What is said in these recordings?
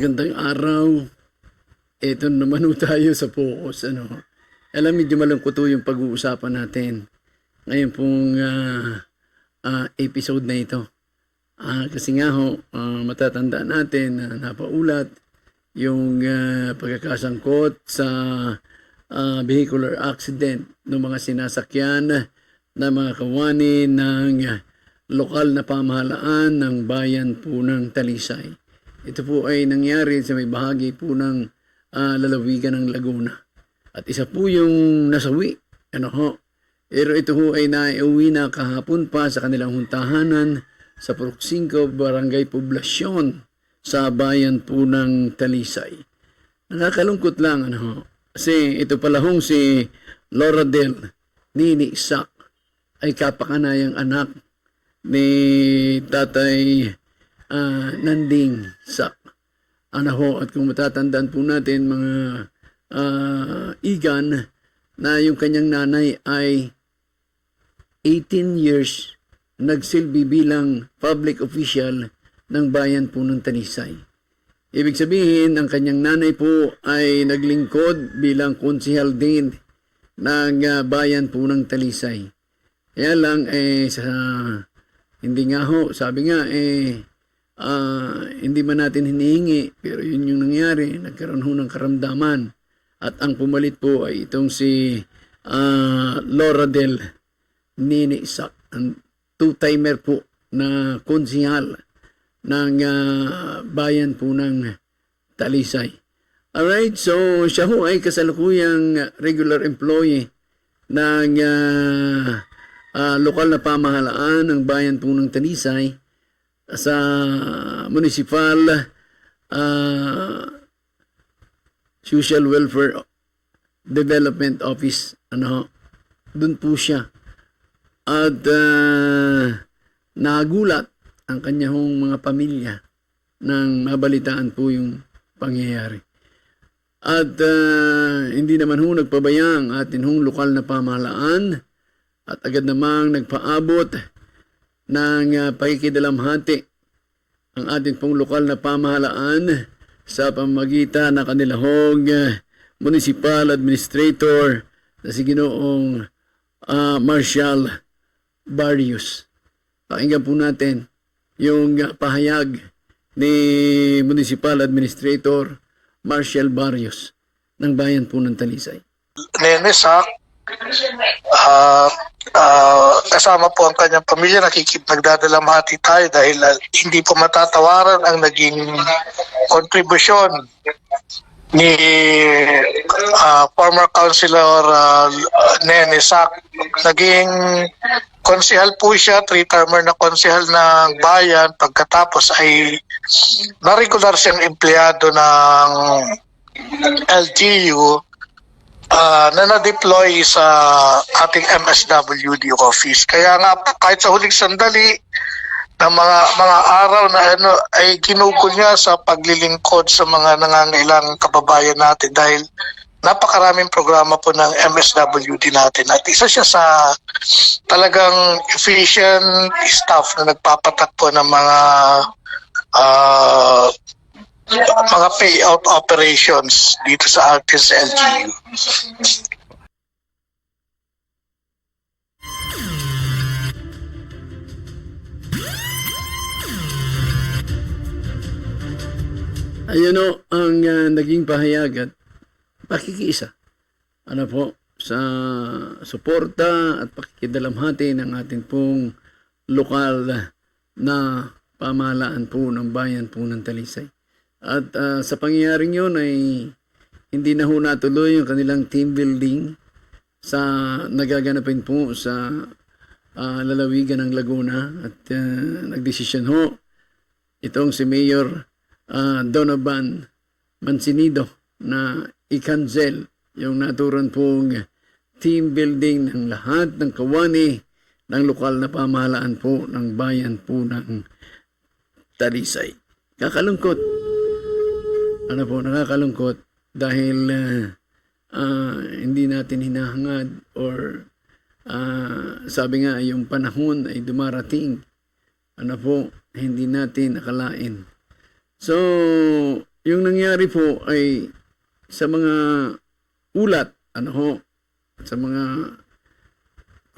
magandang araw. Ito naman tayo sa focus. Ano. Alam, medyo malungkot yung pag-uusapan natin. Ngayon pong ah, ah, episode na ito. Ah, kasi nga ho, ah, matatanda natin na napaulat yung ah, pagkakasangkot sa ah, vehicular accident ng mga sinasakyan na mga kawani ng lokal na pamahalaan ng bayan po ng Talisay. Ito po ay nangyari sa may bahagi po ng ah, lalawigan ng Laguna. At isa po yung nasawi. Ano ho? Pero ito ho ay naiuwi na kahapon pa sa kanilang huntahanan sa Purok 5 Barangay Poblasyon sa bayan po ng Talisay. Nakakalungkot lang ano ho. Kasi ito pala hong si Laura Del Nini Sak ay kapakanayang anak ni Tatay ah, Nanding Sak. Ano ho, at kung matatandaan po natin mga ah, igan na yung kanyang nanay ay 18 years nagsilbi bilang public official ng bayan po ng Tanisay. Ibig sabihin, ang kanyang nanay po ay naglingkod bilang konsihal din ng ah, bayan po ng Talisay. Kaya lang, eh, sa, hindi nga ho, sabi nga, eh, ah, hindi man natin hinihingi, pero yun yung nangyari, nagkaroon ho ng karamdaman. At ang pumalit po ay itong si ah, Laura Del Nini Isak, ang two-timer po na konsihal ng ah, bayan po ng Talisay. Alright, so siya ho ay kasalukuyang regular employee ng ah, ah, lokal na pamahalaan ng bayan po ng Talisay sa municipal ah, Social Welfare Development Office. Ano, doon po siya. At ah, nagulat ang kanyang mga pamilya nang mabalitaan po yung pangyayari. At ah, hindi naman ho nagpabayang atin hong lokal na pamahalaan at agad namang nagpaabot ng uh, pakikidalamhati ang ating pong lokal na pamahalaan sa pamagitan ng kanilahong uh, municipal administrator na si Ginoong ah, Marshall Barrios. Pakinggan po natin yung uh, pahayag ni Municipal Administrator Marshall Barrios ng bayan po ng Talisay. Nenesak, ah ah, kasama po ang kanyang pamilya, nakikip nagdadalamhati tayo dahil ah, hindi po matatawaran ang naging kontribusyon ni ah, former councilor uh, Nenesak. Naging konsihal po siya, three-termer na konsihal ng bayan. Pagkatapos ay na-regular siyang empleyado ng LGU ah, na na-deploy sa ating MSWD office. Kaya nga kahit sa huling sandali na mga mga araw na ano ay ginugol niya sa paglilingkod sa mga nangangailangang kababayan natin dahil napakaraming programa po ng MSWD natin at isa siya sa talagang efficient staff na nagpapatak po ng mga ah, mga payout operations dito sa sa LGU. Ayan o ang ah, naging pahayag at pakikiisa. Ano po, sa suporta at pakikidalamhati ng ating pong lokal na pamahalaan po ng bayan po ng Talisay. At ah, sa pangyayaring yun ay hindi na ho natuloy yung kanilang team building sa nagaganapin po sa ah, lalawigan ng Laguna at ah, nagdesisyon ho itong si Mayor ah, Donovan Mancinido na i-cancel yung naturan pong team building ng lahat ng kawani ng lokal na pamahalaan po ng bayan po ng Talisay. Kakalungkot. Ano po, nakakalungkot dahil ah, ah, hindi natin hinahangad or ah, sabi nga yung panahon ay dumarating ano po, hindi natin nakalain. So, yung nangyari po ay sa mga ulat, ano ho, sa mga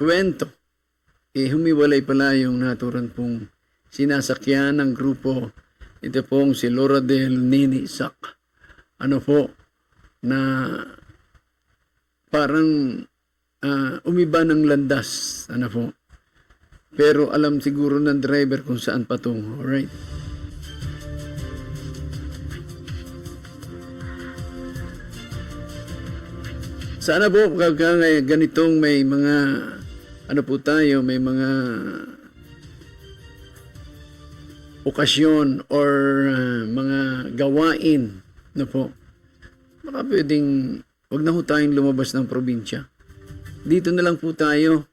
kwento, eh humiwalay pala yung naturan pong sinasakyan ng grupo. Ito pong si Laura del Nini Sak. Ano po, na parang ah, umiba ng landas. Ano po. Pero alam siguro ng driver kung saan patungo. Alright. Sana po ganitong may mga ano po tayo, may mga okasyon or uh, mga gawain no po. Baka pwedeng wag na ho tayong lumabas ng probinsya. Dito na lang po tayo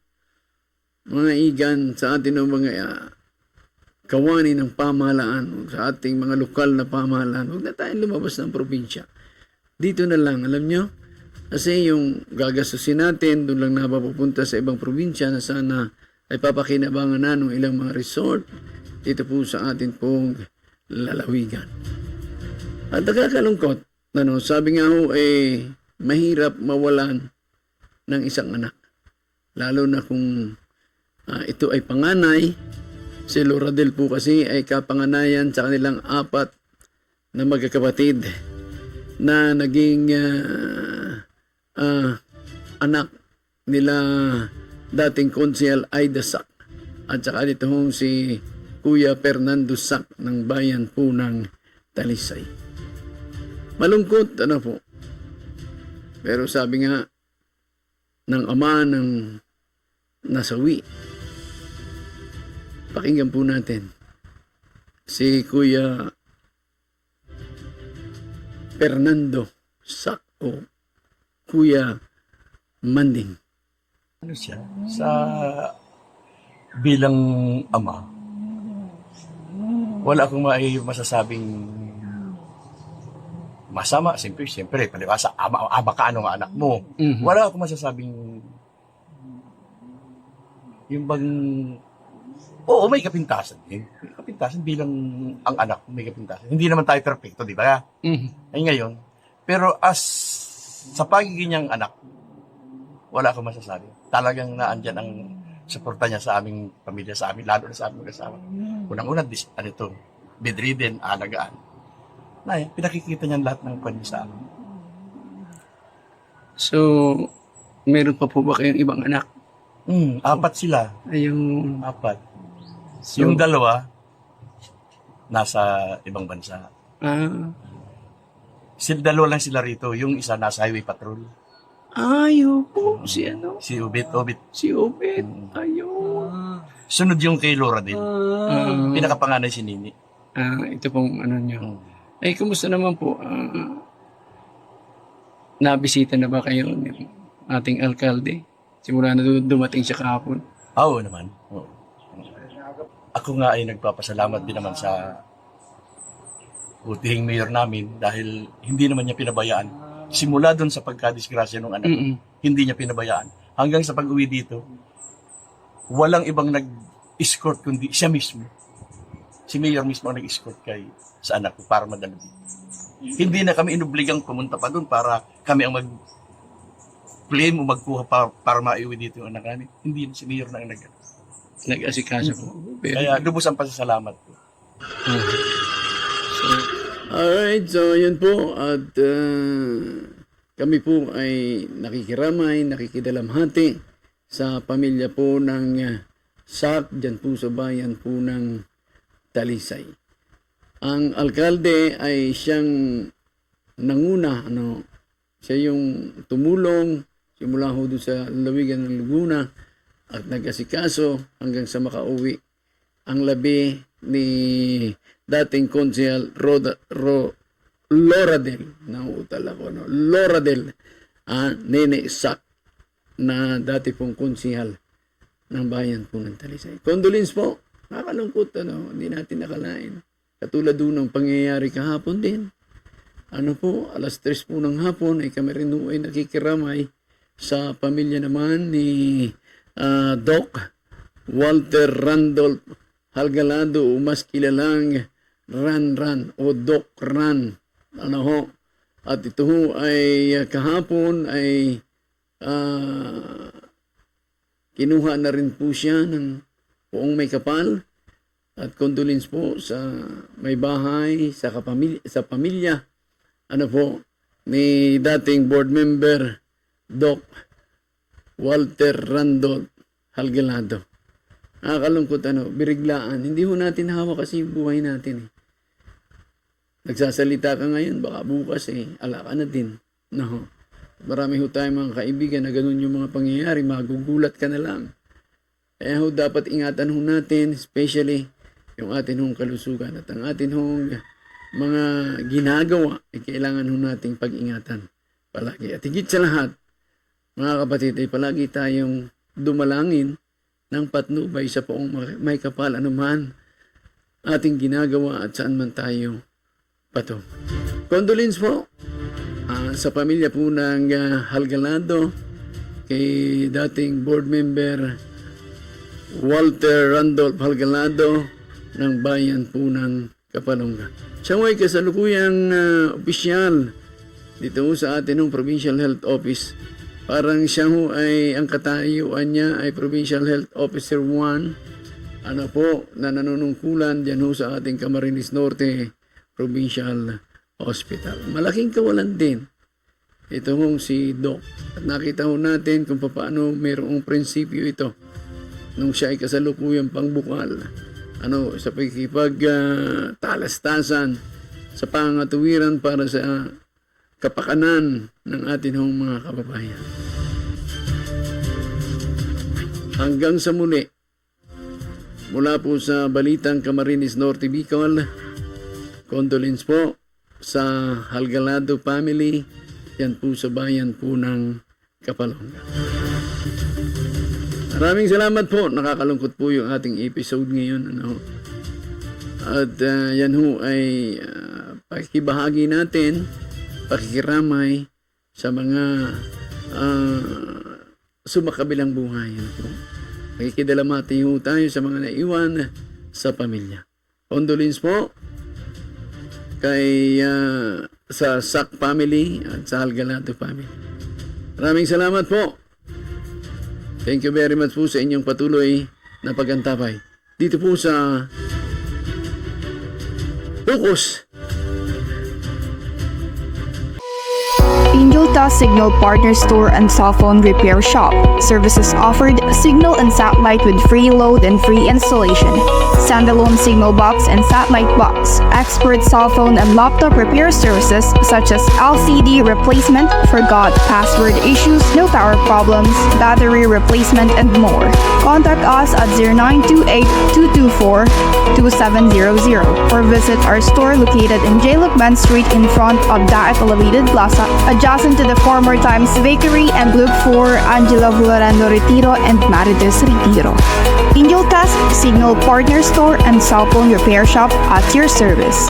mga igan sa atin ng mga uh, kawani ng pamahalaan sa ating mga lokal na pamahalaan. Huwag na tayong lumabas ng probinsya. Dito na lang, alam nyo? Kasi yung gagastusin natin, doon lang napapupunta sa ibang probinsya na sana ay papakinabangan na ng ilang mga resort dito po sa atin pong lalawigan. At nakakalungkot, ano, sabi nga ho, eh, mahirap mawalan ng isang anak. Lalo na kung ah, ito ay panganay, si Loradel po kasi ay kapanganayan sa kanilang apat na magkakapatid na naging ah, ah, anak nila dating konsehal Aida Sak at saka dito hong si Kuya Fernando Sak ng bayan po ng Talisay. Malungkot, ano po. Pero sabi nga ng ama ng nasawi, pakinggan po natin si Kuya Fernando Sak o Kuya Manding. ano siya, sa bilang ama, wala akong mai masasabing masama. Siyempre, siyempre, palibasa, ama, ama ka ano nga anak mo. Mhm. Wala akong masasabing yung bang Oo, may kapintasan din. May kapintasan bilang ang anak may kapintasan. Hindi naman tayo perfecto, di ba? Mhm. Ay ngayon. Pero as sa pagiging niyang anak, wala akong masasabi. Talagang naandyan ang suporta niya sa aming pamilya, sa amin, lalo na sa aming mag-asawa. Unang-una, dis, ano ito, bedridden, alagaan. Na, pinakikita niya lahat ng kwan niya sa amin. So, meron pa po ba kayong ibang anak? Hmm, apat sila. Ayun. Apat. So, yung dalawa, nasa ibang bansa. ah, Sila dalawa lang sila rito. Yung isa nasa highway patrol. Ayo po, si ano, Si Ubit, Ubit. si Obed. Ayun. Sunod yung kay Laura din. Ah, Pinakapanganay si Nini. ah, ito pong ano nyo. Hmm. Ay, kumusta naman po? Ah, nabisita na ba kayo ng ating alkalde? Simula na du- dumating siya kahapon. Ah, Oo naman. Oo. Ako nga ay nagpapasalamat din naman sa butihing mayor namin dahil hindi naman niya pinabayaan. Simula doon sa pagkadisgrasya ng anak, ko, Mm-mm. hindi niya pinabayaan. Hanggang sa pag-uwi dito, walang ibang nag-escort kundi siya mismo. Si mayor mismo ang nag-escort kay sa anak ko para madala dito. Hindi na kami inubligang pumunta pa doon para kami ang mag claim o magkuha para, para maiuwi dito yung anak namin. Hindi na si mayor na ang nag Nag-asikaso po. Pero, Kaya lubos ang pasasalamat ko. So, alright, so yun po. At uh, kami po ay nakikiramay, nakikidalamhati sa pamilya po ng uh, dyan po sa bayan po ng Talisay. Ang alkalde ay siyang nanguna, ano, siya yung tumulong simula ho doon sa lawigan ng Laguna at nag-asikaso hanggang sa makauwi ang labi ni dating konsehal Roda, Ro, Loradel. Nauutal ako, no? Loradel. Ah, Nene Sak na dati pong konsehal ng bayan po ng Talisay. Condolence po. Nakakalungkot, ano? Hindi natin nakalain. Katulad doon ng pangyayari kahapon din. Ano po, alas tres po ng hapon ay kami rin ay nakikiramay sa pamilya naman ni ah, Doc Walter Randolph Halgalado o mas kilalang Ran Ran o Doc Ran Ano ho? At ito ho ay ah, kahapon ay ah, kinuha na rin po siya ng poong may kapal at condolence po sa may bahay, sa, kapamilya, sa pamilya, ano po, ni dating board member Doc Walter Randolph Halgalado. Nakakalungkot ano, biriglaan. Hindi ho natin hawak kasi buhay natin eh. Nagsasalita ka ngayon, baka bukas eh, ala ka na din. No. Marami ho tayong mga kaibigan na ganun yung mga pangyayari, magugulat ka na lang. Kaya ho dapat ingatan ho natin, especially yung atin hong kalusugan at ang atin hong mga ginagawa ay kailangan ho nating pag-ingatan palagi. At higit sa lahat, mga kapatid, ay palagi tayong dumalangin ng patnubay sa poong may kapal anuman ating ginagawa at saan man tayo pato. Condolence po ah, sa pamilya po ng ah, Halgalado, kay dating board member Walter Randolph Halgalado ng bayan po ng Kapalonga. Siya ay kasalukuyang ah, opisyal dito sa atin ng Provincial Health Office. Parang siya ho ay, ang katayuan niya ay Provincial Health Officer 1. Ano po, na nanunungkulan dyan ho sa ating Camarines Norte Provincial Hospital. Malaking kawalan din. Ito hong si Doc. At nakita ho natin kung paano mayroong prinsipyo ito nung siya ay kasalukuyang pangbukal. Ano, sa pagkipag ah, talastasan sa pangatuwiran para sa kapakanan ng atin hong mga kababayan. Hanggang sa muli, mula po sa Balitang Camarines Norte Bicol, condolence po sa Halgalado family, yan po sa bayan po ng Kapalonga. Maraming salamat po. Nakakalungkot po yung ating episode ngayon. Ano? At ah, yan ho ay ah, pakikibahagi natin, pakikiramay sa mga ah, sumakabilang buhay. Ano po? Pakikidalamati ho tayo sa mga naiwan sa pamilya. Condolence po kay ah, sa SAC family at sa Algalato family. Maraming salamat po. Thank you very much po sa inyong patuloy na pagantapay. Dito po sa Focus Task Signal Partner Store and Cell Phone Repair Shop. Services offered signal and satellite with free load and free installation. Standalone signal box and satellite box. Expert cell phone and laptop repair services such as LCD replacement, forgot password issues, no power problems, battery replacement, and more. Contact us at 0928 224 2700 or visit our store located in J. Lukman Street in front of Daet Elevated Plaza, adjacent to the former Times Bakery and look for Angela Florando Retiro and Marites Retiro. Angel Task Signal Partner Store and Cell Phone Repair Shop at your service.